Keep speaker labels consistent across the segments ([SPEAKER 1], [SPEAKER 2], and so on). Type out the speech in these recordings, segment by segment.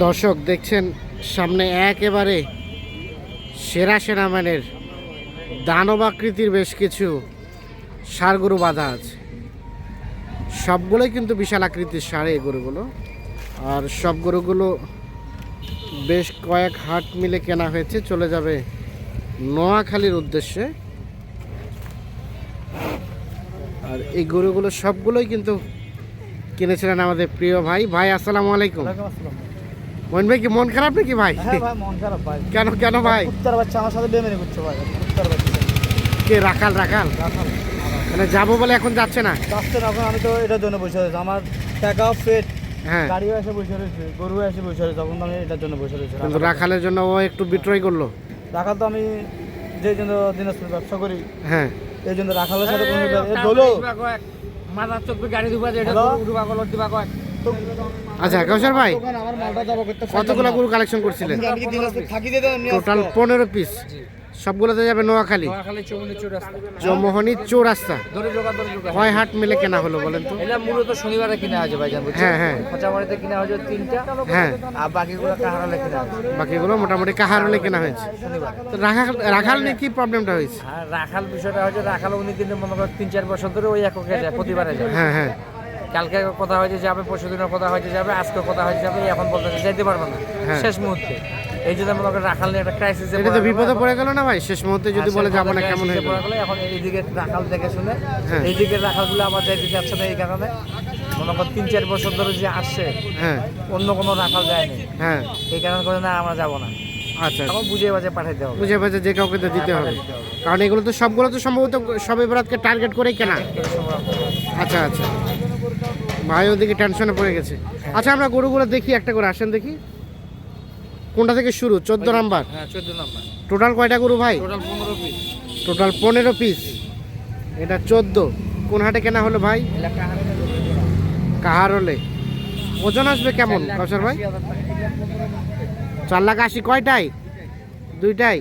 [SPEAKER 1] দর্শক, দেখছেন সামনে একেবারে সেরা সেরা মানের দানব আকৃতির বেশ কিছু সারগরু বাঁধা আছে। সবগুলোই কিন্তু বিশাল আকৃতির সার এই গরুগুলো। আর সব গরুগুলো বেশ কয়েক হাট মিলে কেনা হয়েছে, চলে যাবে নোয়াখালীর উদ্দেশ্যে। আর এই গরুগুলো সবগুলোই কিন্তু কিনেছিলেন আমাদের প্রিয় ভাই। ভাই, আসসালামু আলাইকুম। মন ভাই কি? মন খারাপ নাকি ভাই?
[SPEAKER 2] হ্যাঁ ভাই মন খারাপ ভাই।
[SPEAKER 1] কেন কেন ভাই?
[SPEAKER 2] কুত্তার বাচ্চা আমার সাথে বেমেনি করছে ভাই। কুত্তার বাচ্চা।
[SPEAKER 1] কে রাখাল রাখাল? রাখাল। মানে যাব বলে এখন যাচ্ছে না?
[SPEAKER 2] যাচ্ছে না এখন আমি তো এটার জন্য বসে রয়েছি। আমার টাকাও পেট
[SPEAKER 1] হ্যাঁ।
[SPEAKER 2] গাড়িও এসে বসে রয়েছে গরু এসে বসে রয়েছে তখন আমি এটার জন্য বসে রয়েছি।
[SPEAKER 1] কিন্তু রাখালের জন্য ও একটু বিট্রয় করল।
[SPEAKER 2] রাখাল তো আমি যে জন্য দিনাজপুর ব্যবসা করি
[SPEAKER 1] হ্যাঁ।
[SPEAKER 2] এই জন্য রাখালের সাথে কোনো দোলো
[SPEAKER 3] মাথার চোখে গাড়ি দুবা যে এটা? দুবা কলর দিবা কয়
[SPEAKER 1] আচ্ছা কৌশল ভাই কতগুলো গরু কালেকশন করছিলেন? টোটাল পনেরো পিস সবগুলোতে যাবে নোয়াখালী? চৌমোহনী চৌরাস্তা। কয় হাট মিলে কেনা হলো বলেন তো?
[SPEAKER 3] এটা মূলত শনিবারে কিনা হয়েছে ভাইজান বুঝছেন?
[SPEAKER 1] হ্যাঁ, হ্যাঁ।
[SPEAKER 3] খোঁচাবাড়িতে কিনা হয়েছে তিনটা
[SPEAKER 1] হ্যাঁ।
[SPEAKER 3] আর বাকিগুলো কাহারালে কিনা হয়েছে।
[SPEAKER 1] বাকিগুলো মোটামুটি কাহার হলে কেনা হয়েছে। তো রাখাল রাখাল নিয়ে কি প্রবলেমটা হয়েছে?
[SPEAKER 3] আর রাখাল বিষয়টা হচ্ছে রাখাল উনি কিন্তু মনে করেন তিন চার বছর ধরে ওই এককে যায় প্রতিবারে যায়।
[SPEAKER 1] হ্যাঁ হ্যাঁ।
[SPEAKER 3] কালকে কথা হয়েছে যাবে পরশু দিনের কথা হয়েছে যাবে আজকে কথা হয়ে যাবে এখন বলতে যাইতে পারবে না।
[SPEAKER 1] হ্যাঁ।
[SPEAKER 3] শেষ মুহূর্তে। এই জন্য করেন রাখাল নিয়ে একটা ক্রাইসিসে
[SPEAKER 1] এটা তো বিপদে পড়ে গেল না ভাই? শেষ মুহূর্তে যদি বলে যাব না কেমন হয়ে গেল
[SPEAKER 3] এখন এইদিকে রাখাল দেখে শুনে
[SPEAKER 1] হ্যাঁ।
[SPEAKER 3] এইদিকে রাখালগুলো আবার যাইতে যাচ্ছে না এই কারণে। মনে কর তিন চার বছর ধরে যে আসছে
[SPEAKER 1] হ্যাঁ।
[SPEAKER 3] অন্য কোনো রাখাল যায়নি।
[SPEAKER 1] হ্যাঁ।
[SPEAKER 3] এই কারণে করে না আমরা যাব না।
[SPEAKER 1] আচ্ছা।
[SPEAKER 3] এখন বুঝে বাজে পাঠাইতে হবে।
[SPEAKER 1] বুঝে বুঝে যে কাউকে দিতে হবে। কারণ এগুলো তো সবগুলো তো সম্ভবত সবে বরাতকে টার্গেট করেই কেনা। আচ্ছা আচ্ছা। ভাই ওদিকে টেনশনে পড়ে গেছে। আচ্ছা আমরা গরুগুলো দেখি একটা করে আসেন দেখি। কোনটা থেকে শুরু? চোদ্দ নাম্বার?
[SPEAKER 3] হ্যাঁ চোদ্দ নম্বর।
[SPEAKER 1] টোটাল কয়টা গরু ভাই?
[SPEAKER 3] টোটাল পনেরো পিস
[SPEAKER 1] টোটাল পনেরো পিস এটা চোদ্দ। কোন হাটে কেনা হলো ভাই?
[SPEAKER 3] এলাকা
[SPEAKER 1] কাহার হলে ওজন আসবে কেমন কাউসার ভাই? চার লাখ আশি কয়টাই দুইটাই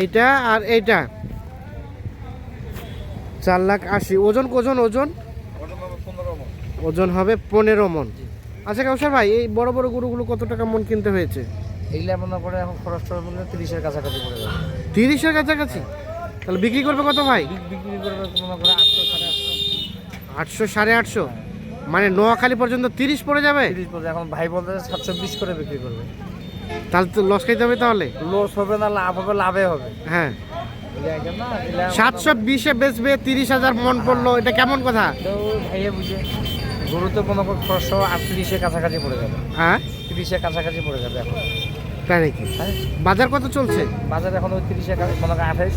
[SPEAKER 1] এইটা আর এইটা। চার লাখ আশি। ওজন ওজন ওজন? ওজন হবে পনেরো মন। আচ্ছা কাউসার ভাই এই বড় বড় গরুগুলো কত টাকা মন কিনতে হয়েছে?
[SPEAKER 3] এইগুলা মনে করে এখন খরচ টরচ বললে তিরিশের কাছাকাছি পড়ে যাবে।
[SPEAKER 1] তিরিশের কাছাকাছি? তাহলে বিক্রি করবে কত ভাই?
[SPEAKER 3] বিক্রি করবে মনে করে আটশো সাড়ে আটশো।
[SPEAKER 1] আটশো সাড়ে আটশো? মানে নোয়াখালী পর্যন্ত তিরিশ পড়ে যাবে?
[SPEAKER 3] তিরিশ পড়বে এখন ভাই বলতে সাতশো বিশ করে বিক্রি করবে।
[SPEAKER 1] তাহলে তো লস খাইতে হবে তাহলে?
[SPEAKER 3] লস হবে না লাভ হবে লাভে হবে।
[SPEAKER 1] হ্যাঁ। সাতশো বিশে বেচবে তিরিশ হাজার মন পড়ল এটা কেমন কথা?
[SPEAKER 3] ভাইয়া বুঝে। গরু তো মনে করো খরচও আটত্রিশের কাছাকাছি পড়ে যাবে।
[SPEAKER 1] হ্যাঁ?
[SPEAKER 3] তিরিশের কাছাকাছি পড়ে যাবে এখন।
[SPEAKER 1] তাই নাকি?
[SPEAKER 3] হ্যাঁ
[SPEAKER 1] বাজার কত চলছে?
[SPEAKER 3] বাজার এখন ওই তিরিশের মনে করো আঠাইশ।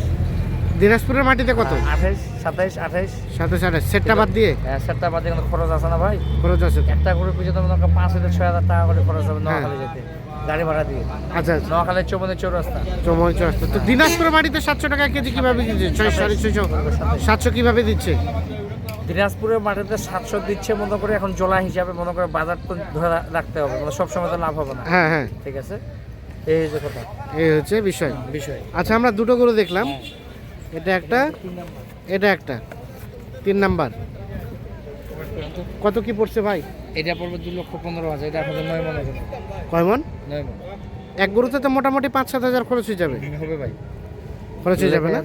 [SPEAKER 1] দিনাজপুরের মাটিতে কত?
[SPEAKER 3] আঠাইশ সাতাইশ আঠাইশ।
[SPEAKER 1] সাথে সাথে সেটটা বাদ দিয়ে?
[SPEAKER 3] হ্যাঁ সেটটা বাদে কিন্তু খরচ আছে না ভাই।
[SPEAKER 1] খরচ আছে
[SPEAKER 3] একটা গরু পিছনে মনে করো পাঁচ হাজার ছয় হাজার টাকা করে খরচ হবে নোয়াখালী যেতে। গাড়ি ভাড়া দিয়ে।
[SPEAKER 1] আচ্ছা আচ্ছা।
[SPEAKER 3] নোয়াখালীর চৌবনের চৌরাস্তা।
[SPEAKER 1] চমন চৌরাস্তা। তো দিনাজপুরের মাটিতে সাতশো টাকা কেজি কীভাবে দিচ্ছে? ছয় সাড়ে ছয়শো সাতশো কীভাবে দিচ্ছে?
[SPEAKER 3] দিনাজপুরের মাটিতে সাতশো দিচ্ছে মনে করে এখন জোলা হিসাবে মনে করে বাজার তো ধরে রাখতে হবে মানে সবসময় তো লাভ হবে না।
[SPEAKER 1] হ্যাঁ হ্যাঁ।
[SPEAKER 3] ঠিক আছে? এই হচ্ছে কথা।
[SPEAKER 1] এই হচ্ছে বিষয়।
[SPEAKER 3] বিষয়।
[SPEAKER 1] আচ্ছা আমরা দুটো গরু দেখলাম। এটা একটা এটা একটা তিন নাম্বার। কত কি পড়ছে ভাই?
[SPEAKER 3] এটা পড়বে দু লক্ষ পনেরো হাজার এটা আপনাদের নয় মনে
[SPEAKER 1] কয় মন?
[SPEAKER 3] নয় মন।
[SPEAKER 1] এক গরুতে তো মোটামুটি পাঁচ সাত হাজার খরচ হয়ে যাবে।
[SPEAKER 3] হবে ভাই।
[SPEAKER 1] খরচ হয়ে যাবে না?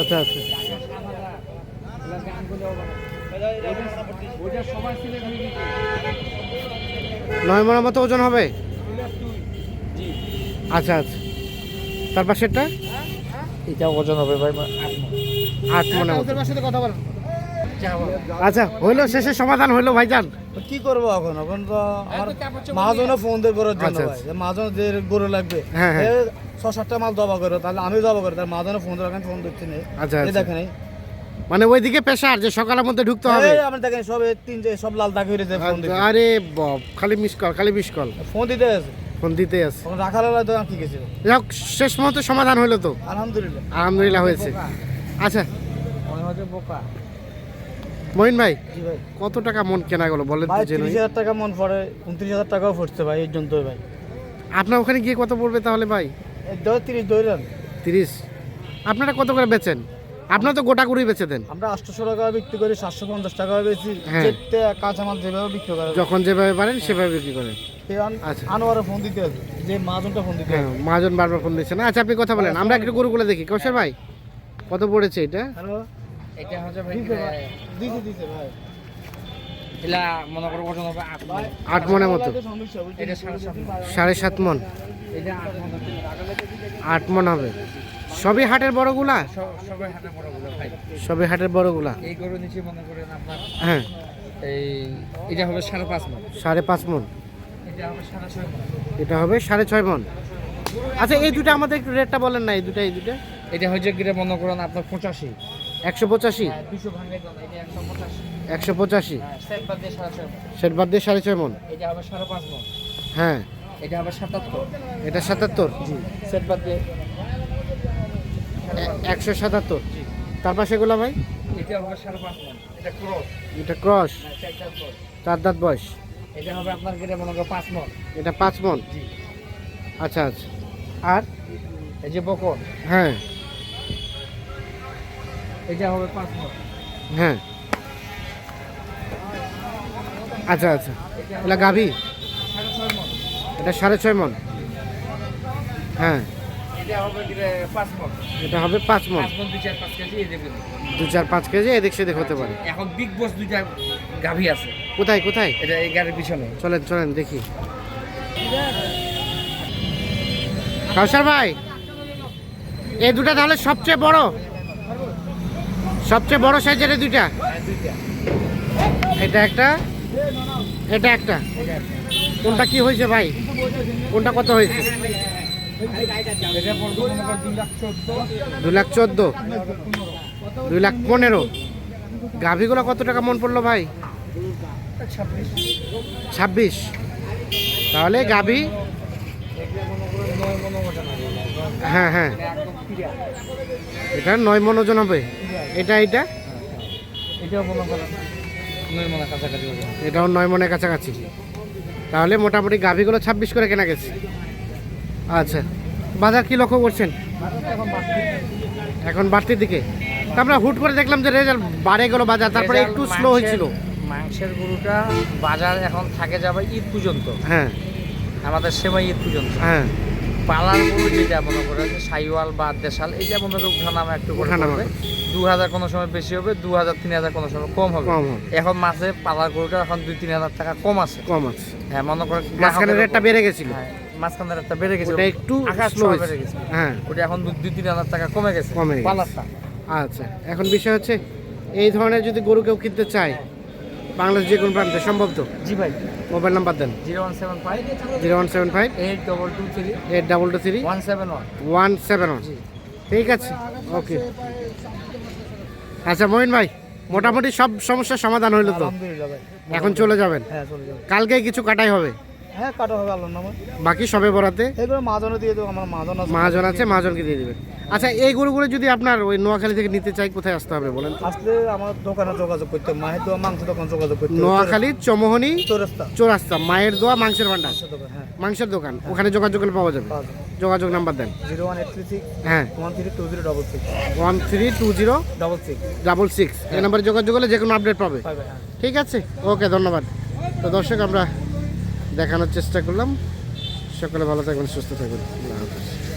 [SPEAKER 1] আচ্ছা আচ্ছা। নয় মনের মতো ওজন হবে? আচ্ছা আচ্ছা। তারপর সেটা
[SPEAKER 3] এটা ওজন হবে ভাই আট
[SPEAKER 1] মতো।
[SPEAKER 2] সাথে কথা বল
[SPEAKER 1] আচ্ছা হইল শেষে সমাধান হইল ভাইজান।
[SPEAKER 2] কি করব এখন? এখন তো আমার মহাজনও ফোন দিয়ে করার জন্য
[SPEAKER 1] আচ্ছা,
[SPEAKER 2] ভাই। যে মহাজন গরু লাগবে
[SPEAKER 1] হ্যাঁ, হ্যাঁ।
[SPEAKER 2] ছ সাতটা মাল দবা করো তাহলে আমি দবা করি তার মহাজনও ফোন দিয়ে ফোন দিচ্ছি নেই
[SPEAKER 1] আচ্ছা,
[SPEAKER 2] এই
[SPEAKER 1] আচ্ছা। মানে ওইদিকে পেশার যে সকালের মধ্যে ঢুকতে হবে।
[SPEAKER 2] আমি দেখেন সব তিন যে সব লাল দাগ হয়ে ফোন দিতে।
[SPEAKER 1] আরে বাপ খালি মিস কল খালি মিস কল
[SPEAKER 2] ফোন দিতে আছে
[SPEAKER 1] ফোন দিতে আছে
[SPEAKER 2] তখন রাখার বেলা তো কি গেছিল?
[SPEAKER 1] যাক শেষ মুহূর্তে সমাধান হলো তো।
[SPEAKER 2] আলহামদুলিল্লাহ।
[SPEAKER 1] আলহামদুলিল্লাহ হয়েছে। আচ্ছা।
[SPEAKER 3] মনে হচ্ছে বোকা।
[SPEAKER 1] মহিন ভাই
[SPEAKER 2] ভাই।
[SPEAKER 1] কত টাকা মন কেনা গেল বলেন তো জেনে
[SPEAKER 2] তিরিশ হাজার টাকা মন পড়ে উনত্রিশ হাজার টাকাও পড়ছে ভাই এই জন্য ভাই।
[SPEAKER 1] আপনার ওখানে গিয়ে কত পড়বে তাহলে ভাই?
[SPEAKER 2] এই দশ তিরিশ ধরেন
[SPEAKER 1] তিরিশ। আপনারা কত করে বেচেন? আপনার তো গোটা গরুই বেচে দেন।
[SPEAKER 2] আমরা আটশোশো টাকা বিক্রি করি সাতশো পঞ্চাশ টাকা বেশি
[SPEAKER 1] হ্যাঁ।
[SPEAKER 2] যেতে কাঁচামাল যেভাবে বিক্রি করে
[SPEAKER 1] যখন যেভাবে পারেন সেভাবে বিক্রি করেন। আচ্ছা।
[SPEAKER 2] আনোয়ারে ফোন দিতে যে মাহাজনটা ফোন দিতে
[SPEAKER 1] হ্যাঁ
[SPEAKER 2] হবে।
[SPEAKER 1] মহাজন বারবার ফোন দিচ্ছে না। আচ্ছা আপনি কথা বলেন। আমরা একটু গরুগুলো দেখি। কৌশল ভাই কত পড়েছে এটা?
[SPEAKER 2] হ্যালো?
[SPEAKER 3] এটা হচ্ছে ভাই
[SPEAKER 2] দিতে দিতে ভাই।
[SPEAKER 3] এলা মনে করো ওজন হবে আট
[SPEAKER 1] মনের মতো।
[SPEAKER 3] সাড়ে সাত মণ।
[SPEAKER 1] সাড়ে সাত মন।
[SPEAKER 3] এটা আট
[SPEAKER 1] মন হবে। সবই হাটের বড়গুলা?
[SPEAKER 3] সব- সবাই ভাই।
[SPEAKER 1] হাটের বড়গুলা?
[SPEAKER 3] এই গরু নিচে মনে করেন আপনার
[SPEAKER 1] হ্যাঁ।
[SPEAKER 3] এই এটা হবে সাড়ে পাঁচ মণ
[SPEAKER 1] সাড়ে পাঁচ মন।
[SPEAKER 3] এটা হবে সাড়ে ছয় মণ
[SPEAKER 1] এটা হবে সাড়ে ছয় মন। আচ্ছা এই দুটো আমাদের একটু রেটটা বলেন না এই দুটো এই দুটো
[SPEAKER 3] এটা হচ্ছে গিয়ে মনে করেন আপনার পঁচাশি।
[SPEAKER 1] একশো পঁচাশি?
[SPEAKER 3] এটা একশো পঁচাশি।
[SPEAKER 1] একশো পঁচাশি?
[SPEAKER 3] হ্যাঁ সেট বাদ দিয়ে সাড়ে ছয়
[SPEAKER 1] মন।
[SPEAKER 3] এটা হবে সাড়ে পাঁচ মণ
[SPEAKER 1] হ্যাঁ।
[SPEAKER 3] এটা হবে সাতাত্তর।
[SPEAKER 1] এটা সাতাত্তর?
[SPEAKER 3] সেট বাদ দিয়ে
[SPEAKER 1] একশো সাতাত্তর। তার পাশে এগুলো ভাই?
[SPEAKER 3] এটা এটা ক্রস। হ্যাঁ চার
[SPEAKER 1] দাঁত বয়স?
[SPEAKER 3] এটা হবে আপনার গিয়ে মনে করো পাঁচ মণ
[SPEAKER 1] এটা পাঁচ মন? আচ্ছা আচ্ছা। আর?
[SPEAKER 3] এই যে বকন।
[SPEAKER 1] হ্যাঁ।
[SPEAKER 3] এটা হবে পাঁচ মণ
[SPEAKER 1] হ্যাঁ। আচ্ছা আচ্ছা। এটা গাভী? এটা সাড়ে ছয় মন। হ্যাঁ।
[SPEAKER 3] এটা হবে পাঁচ
[SPEAKER 1] মন দু চার পাঁচ কেজি এদিক সেদিক হতে পারে।
[SPEAKER 3] এখন বিগ বস দুইটা গাভী আছে।
[SPEAKER 1] কোথায় কোথায়?
[SPEAKER 3] এটা এই গাড়ির পিছনে।
[SPEAKER 1] চলেন চলেন দেখি। কাউসার ভাই এই দুটা তাহলে সবচেয়ে বড়। সবচেয়ে বড় সাইজের এই দুইটা।
[SPEAKER 3] হ্যাঁ, দুইটা।
[SPEAKER 1] এটা একটা এটা একটা। কোনটা কি হয়েছে ভাই? কোনটা কত হয়েছে? দু লাখ চোদ্দ। দুই লাখ পনেরো। গাভিগুলো কত টাকা মন পড়ল ভাই?
[SPEAKER 3] ছাব্বিশ।
[SPEAKER 1] তাহলে গাভি। হ্যাঁ হ্যাঁ। এটা নয় মন ওজন হবে। এটা এটা?
[SPEAKER 3] এটাও নয়
[SPEAKER 1] মনের কাছাকাছি। তাহলে মোটামুটি গাভিগুলো ছাব্বিশ করে কেনা গেছে। আচ্ছা। বাজার কি লক্ষ্য করছেন?
[SPEAKER 3] এখন বাড়তি
[SPEAKER 1] এখন বাড়তির দিকে আমরা হুট করে দেখলাম যে রেজাল্ট বাড়ে গেল বাজার তারপরে একটু স্লো হয়েছিল।
[SPEAKER 3] মাংসের গরুটা বাজার এখন থাকে যাবে ঈদ পর্যন্ত।
[SPEAKER 1] হ্যাঁ।
[SPEAKER 3] আমাদের সেমাই ঈদ পর্যন্ত।
[SPEAKER 1] হ্যাঁ।
[SPEAKER 3] পালার গরু যেটা মনে করে সাইওয়াল বা দেশাল এটা মনে করে উঠানামা একটু করবে দু হাজার কোনো সময় বেশি হবে দু হাজার তিন হাজার কোনো সময় কম হবে। এখন মাসে পালার গরুটা এখন দুই তিন হাজার টাকা কম আছে।
[SPEAKER 1] কম আছে।
[SPEAKER 3] হ্যাঁ মনে করে
[SPEAKER 1] রেটটা বেড়ে গেছিল।
[SPEAKER 3] হ্যাঁ। মাঝখানে রেটটা বেড়ে গেছে
[SPEAKER 1] ওটা একটু
[SPEAKER 3] আকাশ বেড়ে গেছে।
[SPEAKER 1] হ্যাঁ।
[SPEAKER 3] ওটা এখন দুই তিন হাজার টাকা কমে গেছে
[SPEAKER 1] কমে গেছে। আচ্ছা এখন বিষয় হচ্ছে এই ধরনের যদি গরু কেউ কিনতে চায় বাংলাদেশ যে কোনো প্রান্তে সম্ভব তো?
[SPEAKER 3] জি ভাই।
[SPEAKER 1] মোবাইল নাম্বার দেন।
[SPEAKER 3] Zero one seven five
[SPEAKER 1] zero one seven five
[SPEAKER 3] eight double two three
[SPEAKER 1] eight double two three
[SPEAKER 3] one seven one.
[SPEAKER 1] One seven one. ঠিক আছে ওকে। আচ্ছা মহিন ভাই মোটামুটি সব সমস্যার সমাধান হইল তো? এখন চলে যাবেন?
[SPEAKER 2] হ্যাঁ
[SPEAKER 1] কালকে কিছু কাটাই হবে?
[SPEAKER 2] হ্যাঁ কাটা হবে আল্লাহর নামে।
[SPEAKER 1] বাকি সবে বরাতে?
[SPEAKER 2] এগুলো মাহাজনে দিয়ে দেবো আমার মাহাজন আছে।
[SPEAKER 1] মহাজন আছে মহাজনকে দিয়ে দিবেন। আচ্ছা এই গরুগুলো যদি আপনার ওই নোয়াখালী থেকে নিতে চাই কোথায় আসতে হবে বলেন?
[SPEAKER 2] আসলে আমার দোকানে যোগাযোগ করতে মায়ের দোয়া মাংস দোকান যোগাযোগ করতে
[SPEAKER 1] নোয়াখালী চমোহনী
[SPEAKER 2] চৌরাস্তা।
[SPEAKER 1] চৌরাস্তা মায়ের দোয়া মাংসের ভান্ডার?
[SPEAKER 2] হ্যাঁ।
[SPEAKER 1] মাংসের দোকান ওখানে যোগাযোগ করলে
[SPEAKER 2] পাওয়া যাবে।
[SPEAKER 1] যোগাযোগ নাম্বার দেন।
[SPEAKER 2] Zero one eight three six
[SPEAKER 1] হ্যাঁ।
[SPEAKER 2] One three two zero double six.
[SPEAKER 1] One three two zero
[SPEAKER 2] double six.
[SPEAKER 1] Double six. এই নাম্বারে যোগাযোগ করলে যে কোনো আপডেট পাবে।
[SPEAKER 2] পাবে হ্যাঁ।
[SPEAKER 1] ঠিক আছে? ওকে ধন্যবাদ। তো দর্শক আমরা দেখানোর চেষ্টা করলাম। সকলে ভালো থাকবেন সুস্থ থাকবেন। আল্লাহ হাফেজ।